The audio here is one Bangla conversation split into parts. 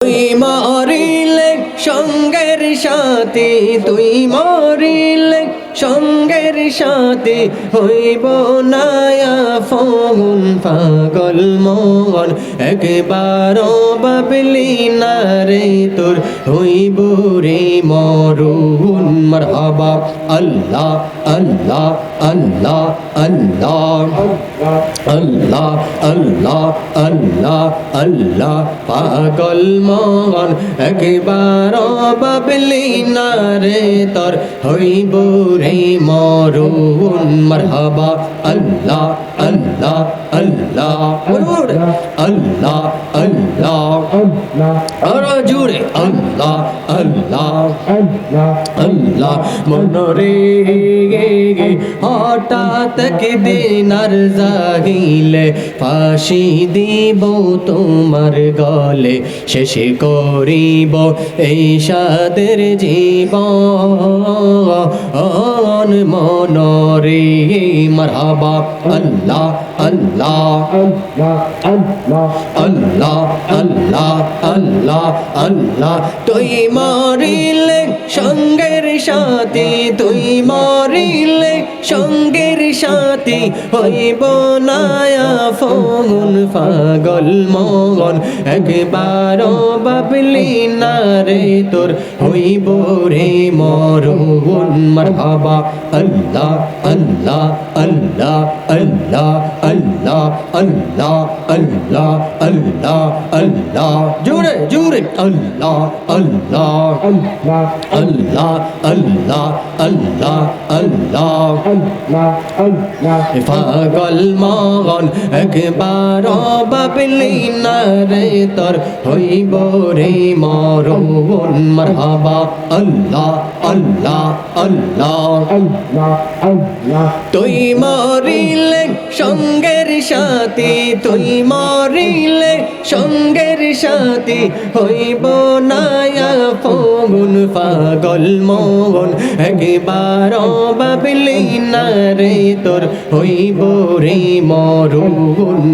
তুই মরিলে সঙ্গের সাথে তুই মরিলে সঙ্গের সাথে হইব নায়া ফগুন, পাগল মন। একবার বাবলি না রে তোর হইব রে মরুন। মারহাবা, আল্লাহ আল্লাহ আল্লাহ আল্লাহ। আল্লাহ আল্লাহ আল্লাহ আল্লাহ। পাগল মন একবার বাবলি না রে তোর হইব রে মরুন মারহাবা আল্লাহ। আল্লাহ আল্লাহ আল্লাহ আল্লাহ। আরও জুড়ে আল্লাহ আল্লাহ। আল্লাহ, মনরে হঠাৎ দিন আর জাগিলে, ফাঁসি দিব তোমার গলে। শেষে করিব এই সাদের জীবন। মনরে মারহাবা। আল্লাহ আল্লাহ আল্লাহ আল্লাহ আল্লাহ আল্লাহ তুই মরিলে সঙ্গের সাথে তুই মরিলে সঙ্গের সাথে। হইব নায়া ফগুন পাগল মগন একবার বাবলি না রে তোর হইব রে মরুন মারহাবা আল্লাহ আল্লাহ আল্লাহ আল্লাহ আল্লাহ আল্লাহ আল্লাহ আল্লাহ আল্লাহ জুড়ে জুড়ে আল্লাহ আল্লাহ আল্লাহ আল্লাহ আল্লাহ আল্লাহ পাগল মগন, একবার বাবলি না রে তোর হইব রে মরুন মারহাবা, আল্লাহ আল্লাহ আল্লাহ। তুই মরিলে সঙ্গের সাথে, তুই মরিলে সঙ্গের সাথে, হইব নায়া ফগুন পাগল মগন। একবার বাবলি না রে তোর হইব রে মরুন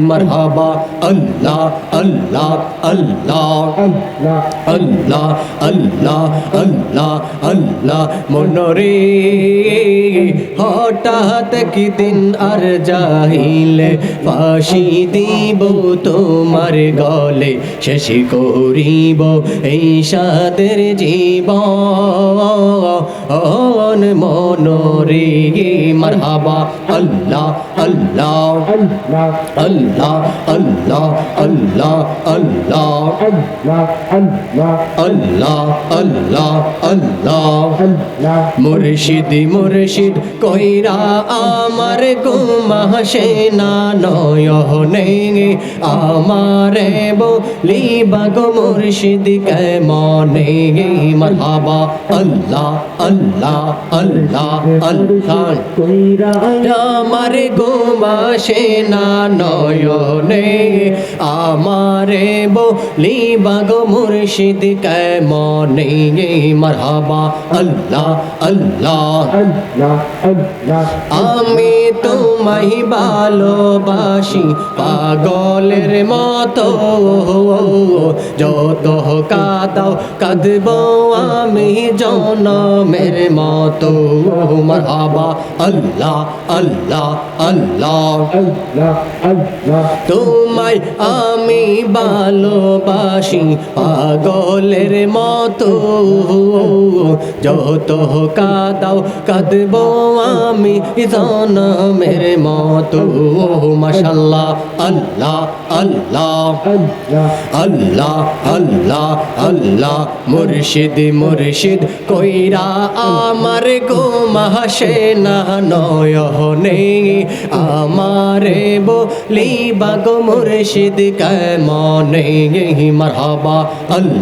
মারহাবা আল্লাহ আল্লাহ আল্লাহ। আল্লাহ আল্লাহ আল্লাহ আল্লাহ মনরে হঠাৎ কি দিন আর যাইলে, ফাঁসি দিব তোমার গলে, শেষ করিব এই সাদের জীবন। মনরে মারহাবা আল্লাহ আল্লাহ আল্লাহ আল্লাহ। আল্লাহ আল্লাহ আল্লাহ আল্লাহ। আল্লাহ মুর্শিদ মুর্শিদ, কইরা আমার গুমাসে না, নয়নে আমারে বলি, বাগ মুর্শিদ, কেমনে মারহাবা, আল্লাহ আল্লাহ আল্লাহ আল্লাহ। আমার গোমাসে না, নয়নে আমারে বলি, বাগ মুর্শিদ কেমনে মারহাবা? আল্লাহ আল্লাহ। আমি তোমায় ভালোবাসি, পাগলের মতো। যত কাদাও, কাঁদব আমি জনমের মতো। মারহাবা, আল্লাহ আল্লাহ আল্লাহ। তোমায় আমি ভালোবাসি পাগলের মতো। যত কাদাও কাঁদব আমি জনমের মতো। মাশাল্লাহ, আল্লাহ আল্লাহ। আল্লাহ আল্লাহ আল্লাহ। মুর্শিদ মুর্শিদ কইরা আমার গো মাসে না নয়নে আমারে বলি বাগো মুর্শিদ কেমনে? মারহাবা, আল্লাহ।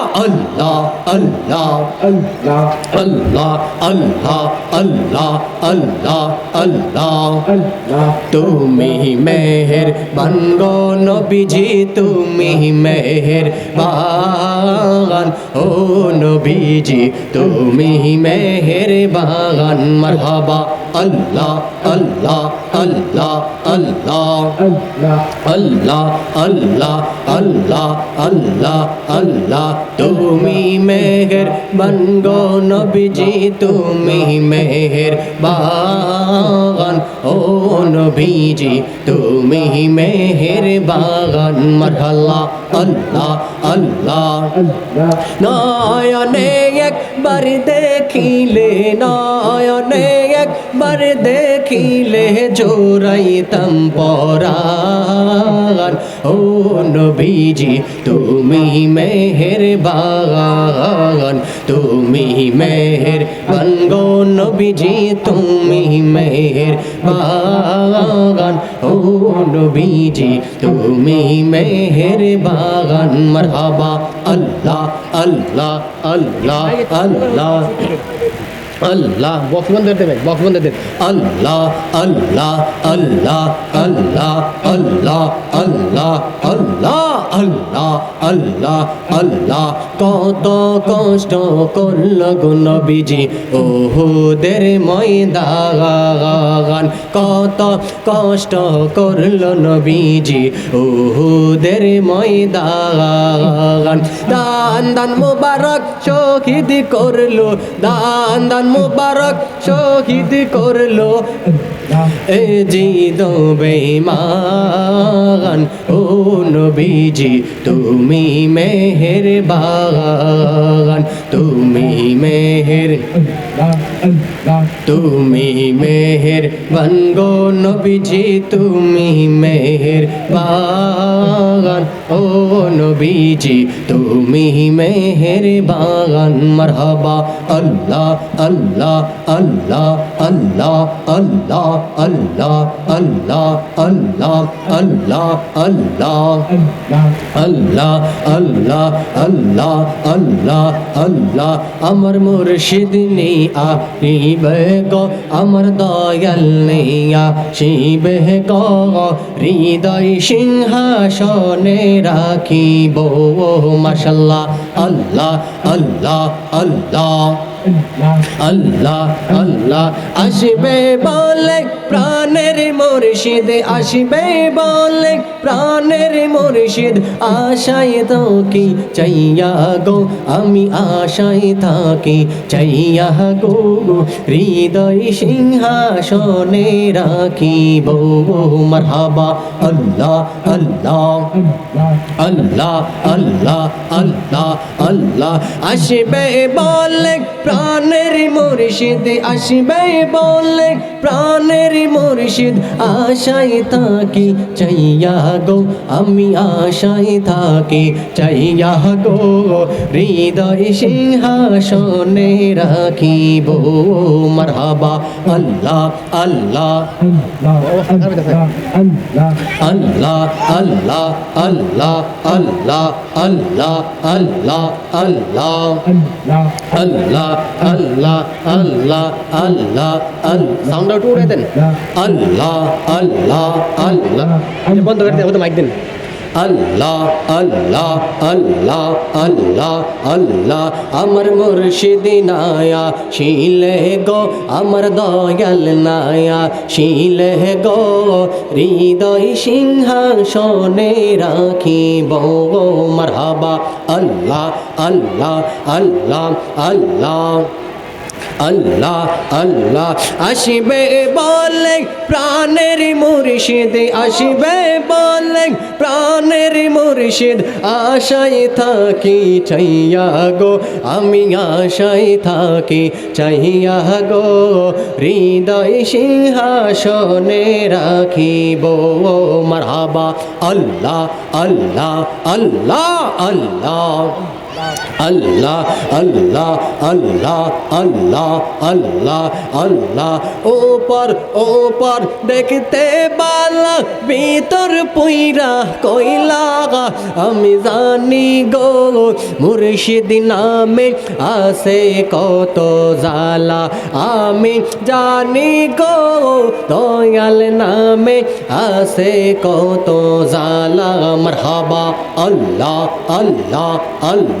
আল্লাহ Allah, আল্লাহ আল্লাহ আল্লাহ আল্লাহ আল্লাহ Allah, তুমি মেহের বানগো নবীজি তুমি মেহের বাগান। ও নবীজি তুমি মেহের বাগান। মারহাবা। আল্লাহ আল্লাহ আল্লাহ আল্লাহ। আল্লাহ আল্লাহ আল্লাহ আল্লাহ আল্লাহ। তুমি মেহের বনগো নবীজি, তুমি মেহের বাগান। ও নবীজি, তুমি মেহের বাগান মারহাল্লাহ আল্লাহ আল্লাহ। নয়নে একবার দেখিলে, নয়নে একবার দেখিলে জোরাইতাম পরাণ ও নবীজি, তুমি মেহের বাগান তুমি মেহের বনগো নবীজি, তুমি মেহের বাগান ও নবীজি, তুমি মেহের বাগান মারহাবা, আল্লাহ আল্লাহ আল্লাহ আল্লাহ। আল্লাহ বক্স বন্ধ করে দেবেন বক্স বন্ধ দেবেন আল্লাহ আল্লাহ আল্লাহ আল্লাহ আল্লাহ আল্লাহ আল্লাহ আল্লাহ। আল্লাহ আল্লাহ কত কষ্ট করল নবীজি ওহুদের ময়দান। কত কষ্ট করল নবীজি ওহুদের ময়দান। দান দান মুবারক শহীদ করল, দান দান মুবারক শহীদ করল। এ বেমান ও নবীজি তুমি মেহের বাগান তুমি মেহের তুমি মেহের বনগো নবীজি তুমি মেহের বাগান ও নবীজি তুমি মেহের বাগান মারহাবা আল্লাহ আল্লাহ আল্লাহ আল্লাহ আল্লাহ আল্লাহ আল্লাহ আল্লাহ আল্লাহ আল্লাহ আল্লাহ আল্লাহ আল্লাহ আল্লাহ আল্লাহ আমার মুর্শিদ নেই আরিবে গো আমার দয়াল নেই শিবে গো হৃদয় সিংহাসনে রাখিব মাশাল্লাহ আল্লাহ আল্লাহ আল্লাহ আল্লাহ আল্লাহ। আসবে বলে প্রাণের মুর্শিদ, আসবে বলে প্রাণের মুর্শিদ। আশায় থাকি, চাইয়া গো, আমি আশায় থাকি, চাইয়া গো, হৃদয় সিংহাসনে রাখিব। মারহাবা, আল্লাহ আল্লাহ। আল্লাহ আল্লাহ আল্লাহ আল্লাহ। আসবে বলে প্রাণের মুর্শিদ আসবে বলে প্রাণের মুর্শিদ আশায় থাকি চাইয়া গো আমি আশায় থাকি চাইয়া গো হৃদয় সিংহাসনে রাখিব মারহাবা আল্লাহ আল্লাহ। আল্লাহ আল্লাহ আল্লাহ আল্লাহ আল্লাহ আল্লাহ আল্লাহ। Allah, আল্লাহ আল্লাহ আল্লাহ আল্লাহ আল্লাহ সাউন্ড আউট করে দেন। আল্লাহ আল্লাহ আল্লাহ। এটা বন্ধ করে দেন ওটা মাইক দেন। আল্লাহ আল্লাহ আল্লাহ আল্লাহ আল্লাহ। আমার মুর্শিদ নায়া, শিলে গো, আমার দয়াল নায়া। শিলে গো, হৃদয় সিংহাসনে রাখিব মারহাবা। আল্লাহ আল্লাহ আল্লাহ আল্লাহ। আল্লাহ আল্লাহ। আসিবে বলে প্রাণের মুর্শিদ, আসিবে বলে প্রাণের মুর্শিদ। আশায় থাকি চাইয়া গো, আমি আশায় থাকি চাইয়া গো। হৃদয় সিংহাসনে রাখিব মারহাবা। আল্লাহ আল্লাহ আল্লাহ আল্লাহ। আল্লাহ আল্লাহ আল্লাহ আল্লাহ আল্লাহ আল্লাহ। ওপর ওপর দেখতে বালা, ভিতর পুইরা কইলা আমি জানি গো, মুর্শিদ নামে আছে কত জালা আমি জানি গো, দয়াল নামে আছে কত জালা মারহাবা, আল্লাহ আল্লাহ আল্লাহ।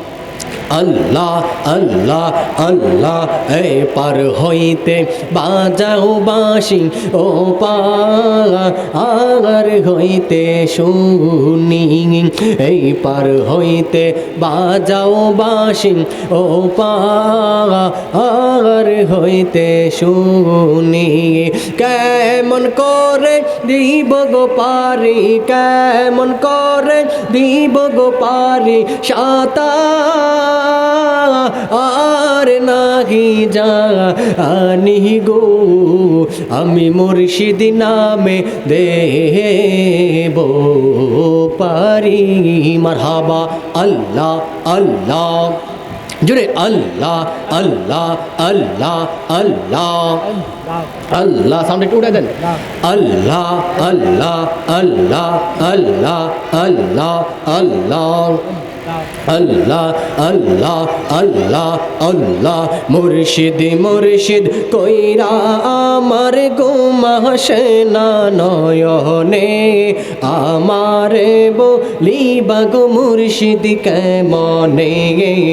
আল্লাহ আল্লাহ এই পার হইতে বাজাও বাসি ও পার হইতে শুনি, এই পার হইতে বাজাও বাসি ও পার হইতে শুনি। কেমন করে দিব গো পারি, কেমন করে দিব গো পারি সাতা আর নাহি যা আনি গো। আমি মুর্শিদ নামে দেব পারি। মারহাবা, আল্লাহ আল্লাহ। জুড়ে আল্লাহ আল্লাহ আল্লাহ আল্লাহ। আল্লাহ সামনে একটু উঠে দেন। আল্লাহ আল্লাহ আল্লাহ আল্লাহ আল্লাহ আল্লাহ। আল্লাহ আল্লাহ আল্লাহ আল্লাহ মুর্শিদ মুর্শিদ কইরা আমার গুমাসে না নয়নে আমারে বলি বাগো মুর্শিদ কেমনে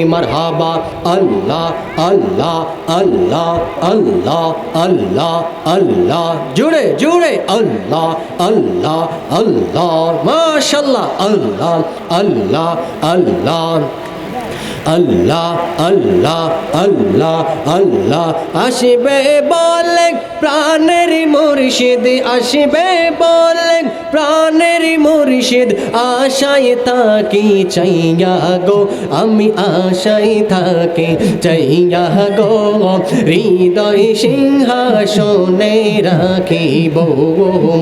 মারহাবা আল্লাহ আল্লাহ আল্লাহ আল্লাহ আল্লাহ আল্লাহ জুড়ে জুড়ে আল্লাহ আল্লাহ আল্লাহ মাশাল্লাহ আল্লাহ আল্লাহ আল্লাহ আল্লাহ আল্লাহ আল্লাহ আল্লাহ আল্লাহ। আসবে বলে প্রাণের মুর্শিদ, আসবে বলে প্রাণের মুর্শিদ। আশায় তাকি চাইয়া গো, আমি আশায় থাকি, চাইয়া গো। হৃদয় সিংহাসনে রাখিব,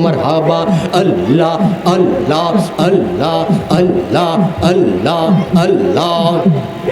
মারহাবা। আল্লাহ আল্লাহ আল্লাহ আল্লাহ আল্লাহ আল্লাহ।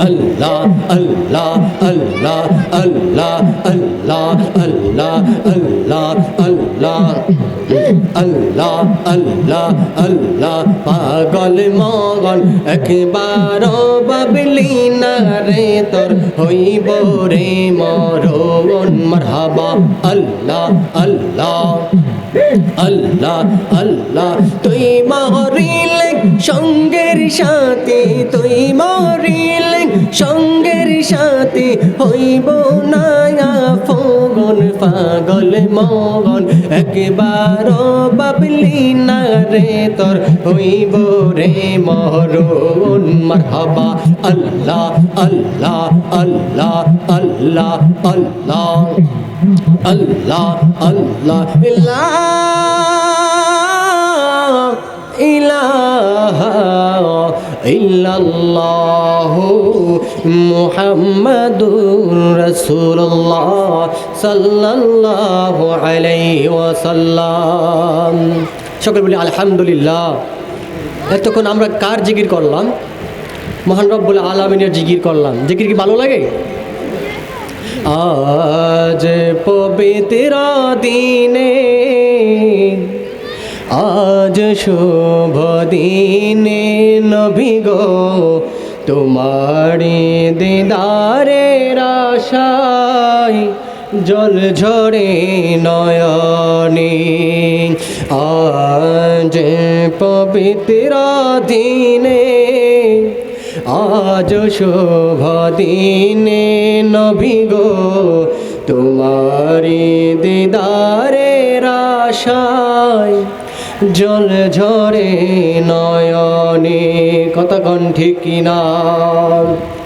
আল্লাহ আল্লাহ আল্লাহ আল্লাহ আল্লাহ আল্লাহ আল্লাহ আল্লাহ আল্লাহ আল্লাহ আল্লাহ পাগল মগন একবার বাবলি না রে তোর হইব রে মরণ মারহাবা আল্লাহ আল্লাহ আল্লাহ আল্লাহ তুই মরিলে সঙ্গের সাথে তুই মরিলে সঙ্গের সাথে হইব না ফগন, পাগল মগন। একবার বাবলি না রে তোর হইব রে মরণ মারহাবা, আল্লাহ আল্লাহ আল্লাহ আল্লাহ আল্লাহ। আল্লাহ আল্লাহ ইলাহা। ইল্লাল্লাহ মুহাম্মাদুর রাসূলুল্লাহ সাল্লাল্লাহু আলাইহি ওয়াসাল্লাম। সকল বলি আলহামদুলিল্লাহ। এতক্ষণ আমরা কার জিকির করলাম? মহান রব্বুল আলমিনের জিকির করলাম। জিকির কি ভালো লাগে? আজ পবিত্র দিনে আজ শুভ দিনে নবী গো তোমারি দিদারের আশায় জল ঝরে নয়নে। আজ পবিত্র দিনে, আজ শুভ দিনে নবী গো তোমারি দিদারের আশায় জল ঝরে নয়নে কথা কণ্ঠে কিনা?